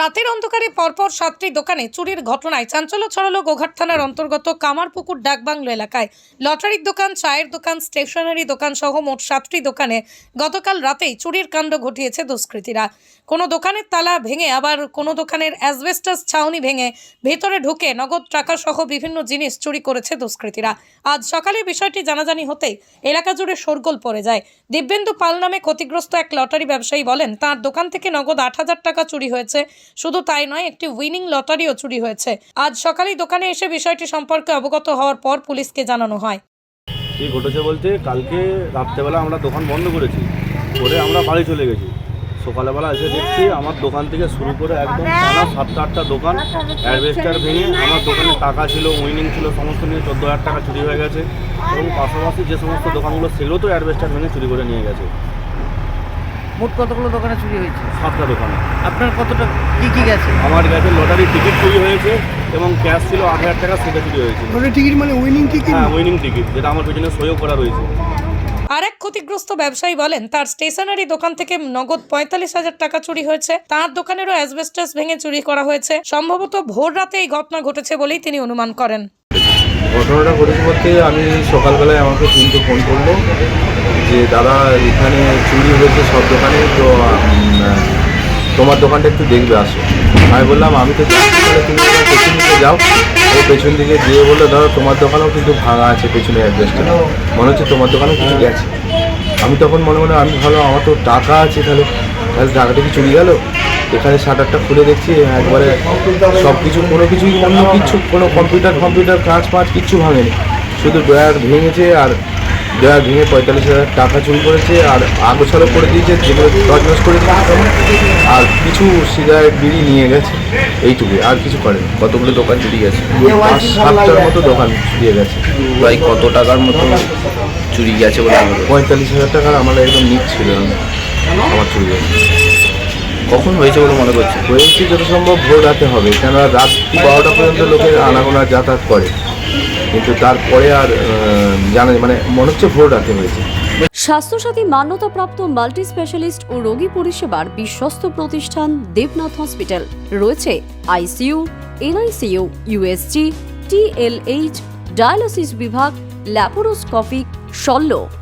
রাতের অন্ধকারে পরপর সাতটি দোকানে চুরির ঘটনায় চাঞ্চল্য ছড়ালো গোঘাট থানার অন্তর্গত কামারপুকুর ডাকবাংলো এলাকায়। লটারির দোকান, চায়ের দোকান, স্টেশনারি দোকান সহ মোট সাতটি দোকানে গতকাল রাতেই চুরির কাণ্ড ঘটিয়েছে দুষ্কৃতীরা। কোনো দোকানের তালা ভেঙে আবার কোনো দোকানের অ্যাসবেস্টাস ছাউনি ভেঙে ভেতরে ঢুকে নগদ টাকা সহ বিভিন্ন জিনিস চুরি করেছে দুষ্কৃতীরা। আজ সকালে বিষয়টি জানাজানি হতেই এলাকা জুড়ে শোরগোল পড়ে যায়। দিব্যেন্দু পাল নামে ক্ষতিগ্রস্ত এক লটারি ব্যবসায়ী বলেন, তার দোকান থেকে নগদ আট হাজার টাকা চুরি হয়েছে। শুধু তাই নয়, একটি উইনিং লটারিও চুরি হয়েছে। আজ সকালেই দোকানে এসে বিষয়টি সম্পর্কে অবগত হওয়ার পর পুলিশকে জানানো হয়। কি ঘটেছে বলতে, কালকে রাত্রেবেলা আমরা দোকান বন্ধ করেছি, করে আমরা বাড়ি চলে গেছি। সকালবেলা এসে দেখছি আমার দোকান থেকে শুরু করে একদম টানা সাতটা আটটা দোকান অ্যাডভেস্টার ভেঙে আমার দোকানে টাকা ছিল, উইনিং ছিল, সমস্ত নিয়ে চোদ্দ হাজার টাকা চুরি হয়ে গেছে। এবং পাশাপাশি যে সমস্ত দোকানগুলো সেগুলো তো অ্যাডভেস্টার ভেঙে চুরি করে নিয়ে গেছে। মোট কতগুলো দোকানে চুরি হয়েছে? সাতটা দোকানে। আপনার কতটা কি কি গেছে? আমার গেছে লটারির টিকিট চুরি হয়েছে এবং ক্যাশ ছিল আট হাজার টাকা সেটা চুরি হয়েছে। লটারি টিকিট মানে উইনিং টিকিট হ্যাঁ উইনিং টিকিট যেটা আমার পেছনে সইও করা রয়েছে। আর এক ক্ষতিগ্রস্ত ব্যবসায়ী বলেন তার স্টেশনারি দোকান থেকে নগদ পঁয়তাল্লিশ হাজার টাকা চুরি হয়েছে। তার দোকানেরও অ্যাসবেস্টাস ভেঙে চুরি করা হয়েছে। সম্ভবত ভোর রাতে এই ঘটনা ঘটেছে বলেই তিনি অনুমান করেন। ঘটনাটা ঘটেছে বলতে আমি সকালবেলায় আমাকে তিনটে ফোন করল যে, দাদা, এখানে চুরি হয়েছে সব দোকানে, তো তোমার দোকানটা একটু দেখবে, আসো। আমি বললাম, আমি তো তুমি পেছন দিকে যাও। ও পেছন দিকে গিয়ে বলল, দাদা, তোমার দোকানেও কিন্তু ভাঙা আছে পেছনে অ্যাড্রেসটা মনে হচ্ছে তোমার দোকানেও কিছু গেছে। আমি তখন মনে মনে, আমি ভালো আমার তো টাকা আছে তাহলে। তাহলে টাকাটা কি চুরি গেল? এখানে শাটারটা খুলে দেখছি একবারে সব কিছু কোনো কিছুই অন্য কিছু কোনো কম্পিউটার কম্পিউটার কাঁচ পাঁচ কিচ্ছু ভাঙেনি। শুধু ড্রয়ার ভেঙেছে আর ড্রয়ার ভেঙে পঁয়তাল্লিশ হাজার টাকা চুরি করেছে আর আগোছালো করে দিয়েছে যেগুলো তজনস করে দিয়েছে আর কিছু সিগারেট বিড়ি নিয়ে গেছে। এইটুকুই আর কিছু করেনি। কতগুলো দোকান চুরি গেছে? পাঁচ সাতটার মতো দোকান চুরিয়ে গেছে। প্রায় কত টাকার মতো চুরি গেছে বলে পঁয়তাল্লিশ হাজার টাকার আমার একদম নিট ছিল। আমার চুরি গেছে কখন হয়েছে বলে মনে করছে হয়েছে যত সম্ভব ভোর রাতে হবে কেননা রাত বারোটা পর্যন্ত লোকের আনাগোনা যাতায়াত করে। কিন্তু তারপরে আর জানা মানে মনে হচ্ছে ভোর রাতে হয়েছে। স্বাস্থ্যসাথী মান্যতাপ্রাপ্ত মাল্টি স্পেশালিস্ট ও রোগী পরিষেবার বিশ্বস্ত প্রতিষ্ঠান দেবনাথ হসপিটাল। রয়েছে ICU NICU USG TLH dialysis বিভাগ ল্যাপারোস্কোপিক শল্য।